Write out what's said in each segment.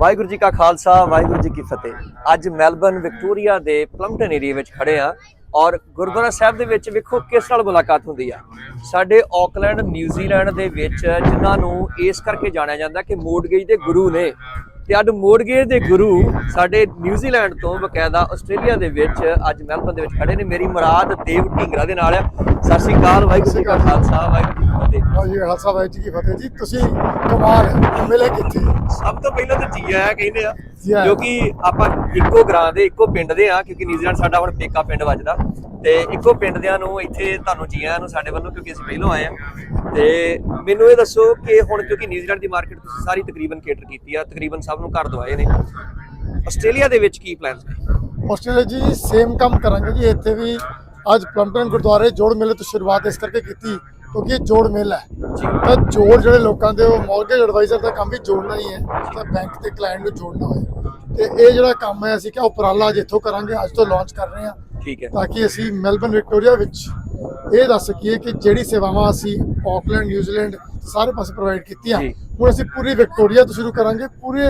ਵਾਹਿਗੁਰੂ ਜੀ ਕਾ ਖਾਲਸਾ, ਵਾਹਿਗੁਰੂ ਜੀ ਕੀ ਫਤਿਹ। ਅੱਜ Melbourne Victoria ਦੇ ਪਲੰਪਟਨ ਏਰੀਆ ਵਿੱਚ ਖੜੇ ਆ ਔਰ ਗੁਰਦੁਆਰਾ ਸਾਹਿਬ ਦੇ ਵਿੱਚ ਵੇਖੋ ਕਿਸ ਨਾਲ ਮੁਲਾਕਾਤ ਹੁੰਦੀ ਆ। ਸਾਡੇ ਆਕਲੈਂਡ ਨਿਊਜ਼ੀਲੈਂਡ ਦੇ ਵਿੱਚ ਜਿਨ੍ਹਾਂ ਨੂੰ ਇਸ ਕਰਕੇ ਜਾਣਿਆ ਜਾਂਦਾ ਕਿ ਮੋਡਗੇਜ ਦੇ ਗੁਰੂ ਨੇ। ਤੇ ਅੱਜ ਮੋਡਗੇਜ ਦੇ ਗੁਰੂ ਸਾਡੇ ਨਿਊਜ਼ੀਲੈਂਡ ਤੋਂ ਬਕਾਇਦਾ ਆਸਟ੍ਰੇਲੀਆ ਦੇ ਵਿੱਚ ਅੱਜ ਮੈਲਬਨ ਦੇ ਵਿੱਚ ਖੜੇ ਨੇ। ਮੇਰੀ ਮੁਰਾਦ ਦੇਵ ਢਿੰਗਰਾ ਦੇ ਨਾਲ ਆ। ਸਤਿ ਸ਼੍ਰੀ ਅਕਾਲ, ਵਾਹਿਗੁਰੂ ਜੀ ਕਾ ਖਾਲਸਾ, ਵਾਹਿਗੁਰੂ ਜੀ ਕੀ ਫਤਿਹ। ਜੀ ਖਾਲਸਾ ਵਾਹਿਗੁਰੂ ਜੀ ਕੀ ਫਤਿਹ ਜੀ। ਤੁਸੀਂ ਕਮਾਲ ਹੈ ਮਿਲੇ ਕਿੱਥੇ ਸਭ ਤੋਂ ਪਹਿਲਾਂ ਤਾਂ ਜੀ ਆਇਆ ਕਹਿੰਦੇ ਆ। ਕਿਉਂਕਿ ਆਪਾਂ ਇੱਕੋ ਗ੍ਰਾਂ ਦੇ ਇੱਕੋ ਪਿੰਡ ਦੇ ਆ ਕਿਉਂਕਿ ਨਿਊਜ਼ੀਲੈਂਡ ਸਾਡਾ ਹੁਣ ਪੇਕਾ ਪਿੰਡ ਵੱਜਦਾ। ਤੇ ਇੱਕੋ ਪਿੰਡ ਦਿਆਂ ਨੂੰ ਇੱਥੇ ਤੁਹਾਨੂੰ ਜੀ ਆਇਆਂ ਨੂੰ ਸਾਡੇ ਵੱਲੋਂ ਕਿਉਂਕਿ ਅਸੀਂ ਪਹਿਲੋਂ ਆਏ ਆ। ਤੇ ਮੈਨੂੰ ਇਹ ਦੱਸੋ ਕਿ ਹੁਣ ਕਿਉਂਕਿ ਨਿਊਜ਼ੀਲੈਂਡ ਦੀ ਮਾਰਕੀਟ ਤੁਸੀਂ ਸਾਰੀ ਤਕਰੀਬਨ ਕੇਟਰ ਕੀਤੀ ਆ ਤਕਰੀਬਨ ਸਭ ਨੂੰ ਘਰ ਦਵਾਏ ਨੇ। ਆਸਟ੍ਰੇਲੀਆ ਦੇ ਵਿੱਚ ਕੀ ਪਲਾਨਸ ਨੇ? ਆਸਟ੍ਰੇਲੀਆ ਜੀ ਸੇਮ ਕੰਮ ਕਰਾਂਗੇ ਜੀ। ਇੱਥੇ ਵੀ ਅੱਜ ਪਲੰਪਟਨ ਗੁਰਦੁਆਰੇ ਜੋੜ ਮੇਲੇ ਤੋਂ ਸ਼ੁਰੂਆਤ ਇਸ ਕਰਕੇ ਕੀਤੀ। ਕਿਉਂਕਿ ਇਹ ਜੋੜ ਮੇਲਾ ਹੈ। ਤਾਂ ਜੋੜ ਜਿਹੜੇ ਲੋਕਾਂ ਦੇ ਉਹ ਮੌਰਗੇਜ ਐਡਵਾਈਜ਼ਰ ਦਾ ਕੰਮ ਵੀ ਜੋੜਨਾ ਹੀ ਹੈ। ਤਾਂ ਬੈਂਕ ਤੇ ਕਲਾਇੰਟ ਨੂੰ ਜੋੜਨਾ ਹੋਏ। ਤੇ ਇਹ ਜਿਹੜਾ ਕੰਮ ਹੈ ਅਸੀਂ ਕਿਹਾ ਉਪਰਾਲਾ ਅੱਜ ਇੱਥੋਂ ਕਰਾਂਗੇ ਅੱਜ ਤੋਂ ਲਾਂਚ ਕਰ ਰਹੇ ਹਾਂ। ਠੀਕ ਹੈ। ਤਾਂ ਕਿ ਅਸੀਂ ਮੈਲਬਨ ਵਿਕਟੋਰੀਆ ਵਿੱਚ ਇਹ ਦੱਸ ਸਕੀਏ ਕਿ ਜਿਹੜੀ ਸੇਵਾਵਾਂ ਅਸੀਂ ਆਕਲੈਂਡ ਨਿਊਜ਼ੀਲੈਂਡ ਸਾਰੇ ਪਾਸੇ ਪ੍ਰੋਵਾਈਡ ਕੀਤੀਆਂ। ਹੁਣ ਅਸੀਂ ਪੂਰੀ ਵਿਕਟੋਰੀਆ ਤੋਂ ਸ਼ੁਰੂ ਕਰਾਂਗੇ। ਪੂਰੇ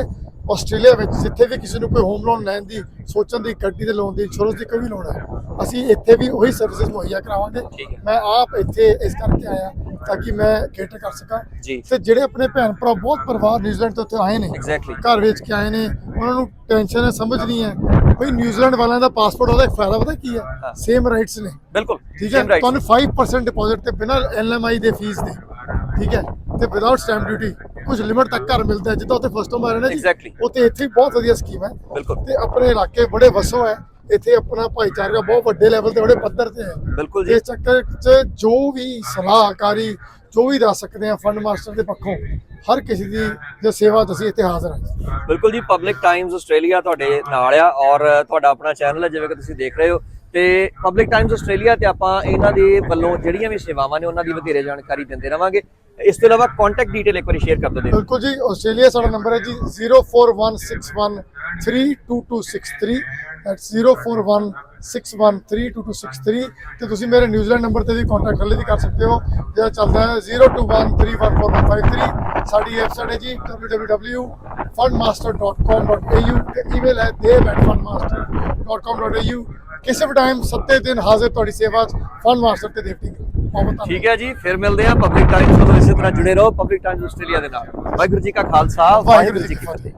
ਆਸਟ੍ਰੇਲੀਆ ਵਿੱਚ ਜਿੱਥੇ ਵੀ ਕਿਸੇ ਨੂੰ ਕੋਈ ਹੋਮ ਲੋਨ ਲੈਣ ਦੀ ਸੋਚਣ ਦੀ ਗੱਡੀ ਦੇ ਲੋਨ ਦੀ ਇੰਸ਼ੋਰੈਂਸ ਦੀ ਕੋਈ ਲੋੜ ਹੈ ਅਸੀਂ ਇੱਥੇ ਵੀ ਉਹੀ ਸਰਵਿਸਿਜ਼ ਮੁਹੱਈਆ ਕਰਾਵਾਂਗੇ। ਠੀਕ ਹੈ। ਮੈਂ ਆਪ ਇੱਥੇ ਇਸ ਕਰਕੇ ਆਇਆ ਤਾਂ ਕਿ ਮੈਂ ਕੇਟਰ ਕਰ ਸਕਾਂ। ਜੀ। ਤੇ ਜਿਹੜੇ ਆਪਣੇ ਭੈਣ ਭਰਾ ਬਹੁਤ ਪਰਿਵਾਰ ਨਿਊਜ਼ੀਲੈਂਡ ਤੋਂ ਇੱਥੇ ਆਏ ਨੇ ਘਰ ਵੇਚ ਕੇ ਆਏ ਨੇ ਉਹਨਾਂ ਨੂੰ ਟੈਨਸ਼ਨ ਹੈ ਸਮਝ ਨਹੀਂ ਹੈ। ਬਈ ਨਿਊਜ਼ੀਲੈਂਡ ਵਾਲਿਆਂ ਦਾ ਪਾਸਪੋਰਟ ਉਹਦਾ ਇੱਕ ਫਾਇਦਾ ਪਤਾ ਕੀ ਹਾਂ। ਹੈ। ਸੇਮ ਰਾਈਟਸ ਨੇ। ਬਿਲਕੁਲ ਠੀਕ ਹੈ? Same. ਤੁਹਾਨੂੰ 5% ਡਿਪੋਜ਼ਿਟ ਤੇ ਬਿਨਾਂ ਐਲਐਮਆਈ ਦੇ ਫੀਸ ਦੇ। ਠੀਕ ਹੈ? ਤੇ ਵਿਦਆਊਟ ਸਟੈਂਪ ਡਿਊਟੀ ਕੁਝ ਲਿਮਟ ਤੱਕ ਘਰ ਮਿਲਦਾ ਹੈ। ਜਿੱਦਾਂ ਉੱਥੇ ਫਸਟ ਹੋਮ ਆ ਰਹੇ ਨੇ ਜੀ Exactly. ਉੱਥੇ ਇੱਥੇ ਵੀ ਬਹੁਤ ਵਧੀਆ ਸਕੀਮ ਹੈ। ਬਿਲਕੁਲ। ਤੇ ਆਪਣੇ ਇਲਾਕੇ ਬੜੇ ਵਸੋ ਹੈ। ਇੱਥੇ ਆਪਣਾ ਭਾਈਚਾਰਾ ਬਹੁਤ ਵੱਡੇ ਲੈਵਲ ਤੇ ਬੜੇ ਪੱਧਰ ਤੇ ਹੈ। ਬਿਲਕੁਲ ਜੀ। ਇਸ ਚੱਕਰ 'ਚ ਜੋ ਵੀ ਸਲਾਹਕਾਰੀ ਜੋ ਵੀ ਦੱਸ ਸਕਦੇ ਆ ਫੰਡ ਮਾਸਟਰ ਦੇ ਪੱਖੋਂ ਹਰ ਕਿਸੇ ਦੀ ਜੋ ਸੇਵਾ ਤੁਸੀਂ ਇੱਥੇ ਹਾਜ਼ਰ ਹਾਂ ਬਿਲਕੁਲ ਜੀ ਪਬਲਿਕ ਟਾਈਮਸ ਆਸਟ੍ਰੇਲੀਆ ਤੁਹਾਡੇ ਨਾਲ ਆ ਔਰ ਤੁਹਾਡਾ ਆਪਣਾ ਚੈਨਲ ਹੈ ਜਿਵੇਂ ਕਿ ਤੁਸੀਂ ਦੇਖ ਰਹੇ ਹੋ। ਤੇ ਪਬਲਿਕ ਟਾਈਮਸ ਆਸਟ੍ਰੇਲੀਆ ਤੇ ਆਪਾਂ ਇਹਨਾਂ ਦੇ ਵੱਲੋਂ ਜਿਹੜੀਆਂ ਵੀ ਸੇਵਾਵਾਂ ਨੇ ਉਹਨਾਂ ਦੀ ਵਧੇਰੇ ਜਾਣਕਾਰੀ ਦਿੰਦੇ ਰਵਾਂਗੇ। ਇਸ ਤੋਂ ਇਲਾਵਾ ਕੰਟੈਕਟ ਡਿਟੇਲ ਇੱਕ ਵਾਰੀ ਸ਼ੇਅਰ ਕਰ ਦਿਓ ਬਿਲਕੁਲ ਜੀ ਆਸਟ੍ਰੇਲੀਆ ਸਾਡਾ ਨੰਬਰ ਹੈ ਜੀ 0416132263 that's 0416132263 ਤੇ ਤੁਸੀਂ ਮੇਰੇ ਨਿਊਜ਼ੀਲੈਂਡ ਨੰਬਰ ਤੇ ਵੀ ਕੰਟੈਕਟ ਹਲੇ ਵੀ ਕਰ ਸਕਦੇ ਹੋ। ਜਿਹੜਾ ਚੱਲਦਾ ਹੈ 0213145153 ਸਾਡੀ ਵੈਬਸਾਈਟ ਹੈ ਜੀ www.fundmaster.com.au ਤੇ ਈਮੇਲ ਹੈ dev@fundmaster.com.au ਕਿਸੇ ਵੀ ਟਾਈਮ ਸੱਤੇ ਦਿਨ ਹਾਜ਼ਰ ਤੁਹਾਡੀ ਸੇਵਾ ਚ ਮਾਸਟਰ ਤੇ ਦੇਵਟੀ ਬਹੁਤ ਠੀਕ ਹੈ ਜੀ ਫਿਰ ਮਿਲਦੇ ਆ ਪਬਲਿਕ ਟਾਈਮਸ ਤੋਂ ਇਸੇ ਤਰ੍ਹਾਂ ਜੁੜੇ ਰਹੋ। ਪਬਲਿਕ ਟਾਈਮਸ ਆਸਟ੍ਰੇਲੀਆ ਦੇ ਨਾਲ। ਵਾਹਿਗੁਰੂ ਜੀ ਕਾ ਖਾਲਸਾ ਵਾਹਿਗੁਰੂ ਜੀ ਕੀ ਫਤਿਹ।